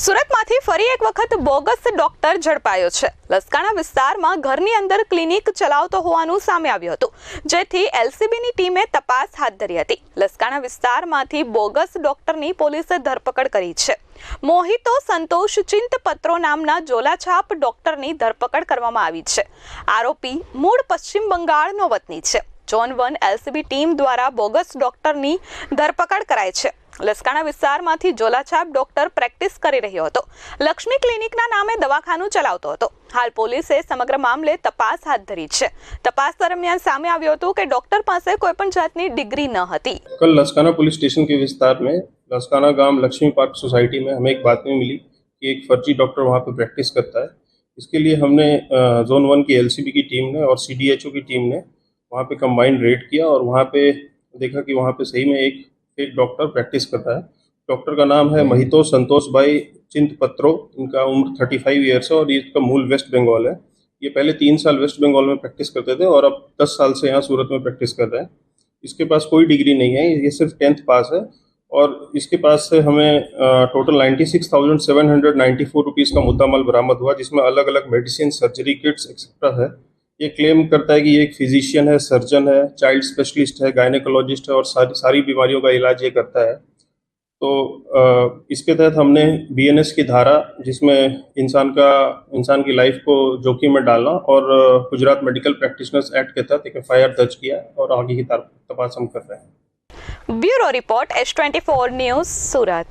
સુરતમાંથી ફરી એક વખત બોગસ ડોક્ટર ઝડપાયો છે. લસકાણા વિસ્તારમાં ઘરની અંદર ક્લિનિક ચલાવતો હોવાનું સામે આવ્યું હતું. જેથી એલસીબીની ટીમે તપાસ હાથ ધરી હતી. લસકાણા વિસ્તારમાંથી બોગસ ડોક્ટરની પોલીસે ધરપકડ કરી છે. મોહિતો સંતોષ ચિંતપત્રો નામના જોલાછાપ ડોક્ટરની ધરપકડ કરવામાં આવી છે. આરોપી મૂળ પશ્ચિમ બંગાળનો વતની છે. જોન વન એલસીબી ટીમ દ્વારા બોગસ ડોક્ટરની ધરપકડ કરાઈ છે લસકાણા વિસ્તારમાંથી જોલાછાપ ડોક્ટર પ્રેક્ટિસ કરી રહ્યો હતો લક્ષ્મી ક્લિનિકના નામે દવાખાનું ચલાવતો હતો હાલ પોલીસે સમગ્ર મામલે તપાસ હાથ ધરી છે તપાસ દરમિયાન સામે આવ્યું હતું કે ડોક્ટર પાસે કોઈ પણ જાતની ડિગ્રી ન હતી कल लसकाना पुलिस स्टेशन के विस्तार में लसकाना गांव लक्ष्मी पार्क सोसाइटी में हमें एक बातमी मिली कि एक फर्जी डॉक्टर वहां पे प्रैक्टिस करता है इसके लिए हमने अ, जोन वन की एलसीबी की टीम ने और सीडीएचओ की टीम ने वहाँ पे कंबाइंड रेड किया और वहाँ पे देखा कि वहाँ पे सही में एक एक डॉक्टर प्रैक्टिस करता है। डॉक्टर का नाम है महितो संतोष भाई चिंत पत्रो इनका उम्र थर्टी फाइव ईयर्स है और ये इसका मूल वेस्ट बंगाल है। ये पहले तीन साल वेस्ट बंगाल में प्रैक्टिस करते थे और अब दस साल से यहाँ सूरत में प्रैक्टिस कर रहे हैं। इसके पास कोई डिग्री नहीं है, ये सिर्फ़ टेंथ पास है और इसके पास से हमें total ninety six thousand seven hundred ninety four rupees का मुद्दा माल बरामद हुआ, जिसमें अलग अलग मेडिसिन सर्जरी किट्स एक्सेट्रा है। ये क्लेम करता है कि ये एक फिजिशियन है सर्जन है चाइल्ड स्पेशलिस्ट है गायनेकोलॉजिस्ट है और सारी सारी बीमारियों का इलाज ये करता है। तो इसके तहत हमने बीएनएस की धारा जिसमें इंसान का, इंसान की लाइफ को जोखिम में डालना और गुजरात मेडिकल प्रैक्टिशनर्स एक्ट के तहत एक एफआईआर दर्ज किया और आगे की तपास हम कर रहे हैं। Bureau report S twenty news, Surat.